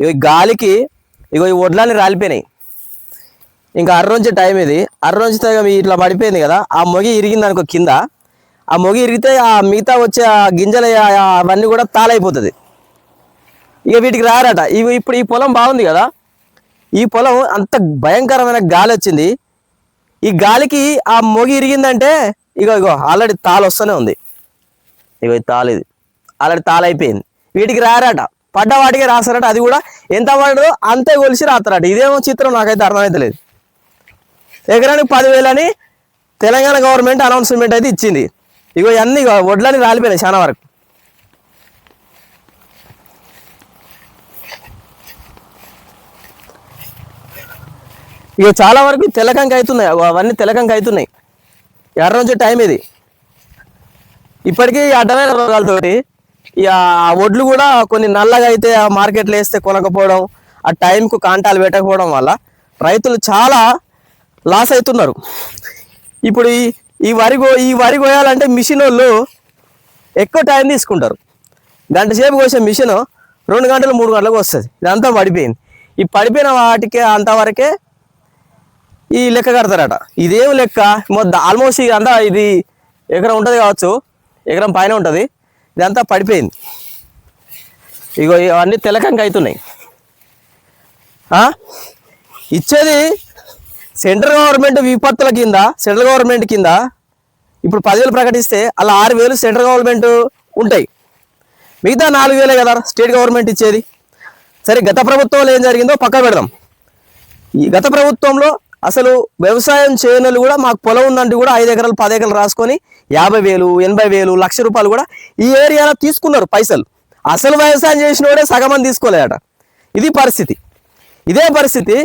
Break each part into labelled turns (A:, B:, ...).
A: ఇగో ఈ గాలికి ఇగో ఈ వడ్లన్నీ రాలిపోయినాయి. ఇంకా అర్రోంచే టైం ఇది. అర్రోంచితే ఇట్లా పడిపోయింది కదా ఆ మొగి ఇరిగింది అనుకో కింద. ఆ మొగి ఇరిగితే ఆ మిగతా వచ్చే ఆ గింజలు అవన్నీ కూడా తాళైపోతుంది. ఇక వీటికి రారట. ఇవి ఇప్పుడు ఈ పొలం బాగుంది కదా. ఈ పొలం అంత భయంకరమైన గాలి వచ్చింది. ఈ గాలికి ఆ మొగి ఇరిగిందంటే ఇగో ఇగో ఆల్రెడీ తాళ వస్తూనే ఉంది. ఇగో ఈ తాళ ఇది. ఆల్రెడీ తాళైపోయింది. అయిపోయింది వీటికి రారట. పడ్డవాటికే రాస్తారట అది కూడా ఎంత పడదో అంతే కొలిసి రాస్తారట. ఇదేమో చిత్రం నాకైతే అర్థమైతలేదు. ఎకరానికి పదివేలని తెలంగాణ గవర్నమెంట్ అనౌన్స్మెంట్ అయితే ఇచ్చింది. ఇగో ఇవన్నీ వడ్లని రాలిపోయినాయి చాలా వరకు. ఇక చాలా వరకు తెలకంకి అవుతున్నాయి. అవన్నీ తెలకంకి అవుతున్నాయి. ఎర్ర నుంచి టైం ఇది. ఇప్పటికీ అడ్డమైన రోగాలతోటి ఇక ఆ వడ్లు కూడా కొన్ని నల్లగా అయితే ఆ మార్కెట్లో వేస్తే కొనకపోవడం ఆ టైంకు కాంటాలు పెట్టకపోవడం వల్ల రైతులు చాలా లాస్ అవుతున్నారు ఇప్పుడు ఈ ఈ వరి ఈ వరి కోయాలంటే మిషన్ వాళ్ళు ఎక్కువ టైం తీసుకుంటారు. గంట సేపు కోసే మిషన్ రెండు గంటలు మూడు గంటలకు వస్తుంది. ఇదంతా పడిపోయింది. ఈ పడిపోయిన వాటికే అంతవరకే ఈ లెక్క కడతారట. ఇదేం లెక్క? మొత్తం ఆల్మోస్ట్ అంతా ఇది ఎకరం ఉంటుంది కావచ్చు ఎకరం పైన ఉంటుంది. ఇదంతా పడిపోయింది. ఇగో ఇవన్నీ తెలకంక అవుతున్నాయి ఇచ్చేది సెంట్రల్ గవర్నమెంట్ విపత్తుల కింద సెంట్రల్ గవర్నమెంట్ కింద ఇప్పుడు పదివేలు ప్రకటిస్తే అలా ఆరు వేలు సెంట్రల్ గవర్నమెంట్ ఉంటాయి. మిగతా నాలుగు వేలే కదా స్టేట్ గవర్నమెంట్ ఇచ్చేది. సరే గత ప్రభుత్వంలో ఏం జరిగిందో పక్క పెడదాం. ఈ గత ప్రభుత్వంలో అసలు వ్యవసాయం చేయనోళ్ళు కూడా మాకు పొలం ఉందంటే కూడా ఐదు ఎకరాలు పది ఎకరాలు రాసుకొని యాభై వేలు ఎనభై వేలు లక్ష రూపాయలు కూడా ఈ ఏరియాలో తీసుకున్నారు పైసలు. అసలు వ్యవసాయం చేసిన వాడే సగం తీసుకోలేదట. ఇది పరిస్థితి. ఇదే పరిస్థితి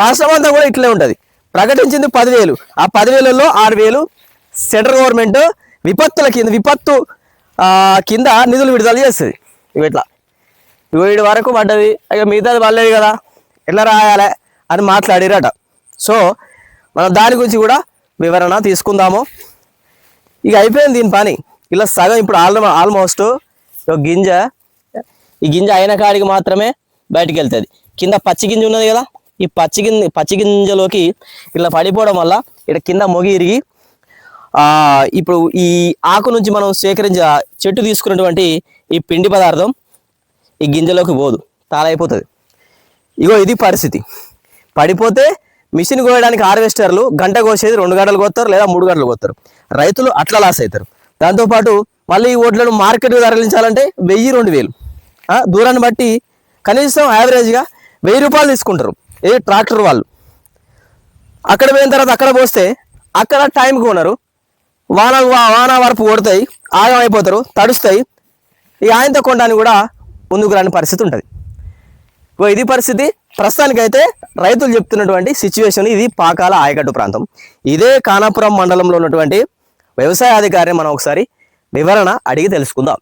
A: రాష్ట్రం అంతా కూడా ఇట్లే ఉంటుంది. ప్రకటించింది పదివేలు. ఆ పదివేలలో ఆరు వేలు సెంట్రల్ గవర్నమెంట్ విపత్తుల కింద విపత్తు కింద నిధులు విడుదల చేస్తుంది. ఇవి ఇట్లా ఇవి వీడి వరకు పడ్డది. ఇక మిగతాది పడలేదు కదా. ఎట్లా రాయాలి అని మాట్లాడిరట. సో మనం దాని గురించి కూడా వివరణ తీసుకుందాము. ఇక అయిపోయింది దీని పని. ఇలా సగం ఇప్పుడు ఆల్ ఆల్మోస్ట్ ఒక గింజ. ఈ గింజ అయిన కాడికి మాత్రమే బయటికి వెళ్తుంది. కింద పచ్చి గింజ ఉన్నది కదా? ఈ పచ్చి గింజ పచ్చి గింజలోకి ఇలా పడిపోవడం వల్ల ఇక్కడ కింద మొగి ఇరిగి ఇప్పుడు ఈ ఆకు నుంచి మనం సేకరించే చెట్టు తీసుకున్నటువంటి ఈ పిండి పదార్థం ఈ గింజలోకి పోదు. తాళైపోతుంది. ఇగో ఇది పరిస్థితి. పడిపోతే మిషన్ కోయడానికి హార్వెస్టర్లు గంట కోసేది రెండు గంటలు కోస్తారు లేదా మూడు గంటలు కోస్తారు. రైతులు అట్లా లాస్ అవుతారు దాంతోపాటు మళ్ళీ ఈ ఓట్లను మార్కెట్కి తరలించాలంటే వెయ్యి రెండు వేలు. దూరాన్ని బట్టి కనీసం యావరేజ్గా వెయ్యి రూపాయలు తీసుకుంటారు. ఏ ట్రాక్టర్ వాళ్ళు. అక్కడ పోయిన తర్వాత అక్కడ పోస్తే అక్కడ టైంకి ఉన్నారు వాన వా- వాన వరపు కొడతాయి ఆగం అయిపోతారు తడుస్తాయి. ఈ ఆయనతో కొనడానికి కూడా ముందుకు రాని పరిస్థితి ఉంటుంది. ఇది పరిస్థితి. ప్రస్తుతానికైతే రైతులు చెప్తున్నటువంటి సిచ్యువేషన్ ఇది పాకాల ఆయకట్టు ప్రాంతం. ఇదే కానాపురం మండలంలో ఉన్నటువంటి వ్యవసాయ అధికారిని మనం ఒకసారి వివరణ అడిగి తెలుసుకుందాం.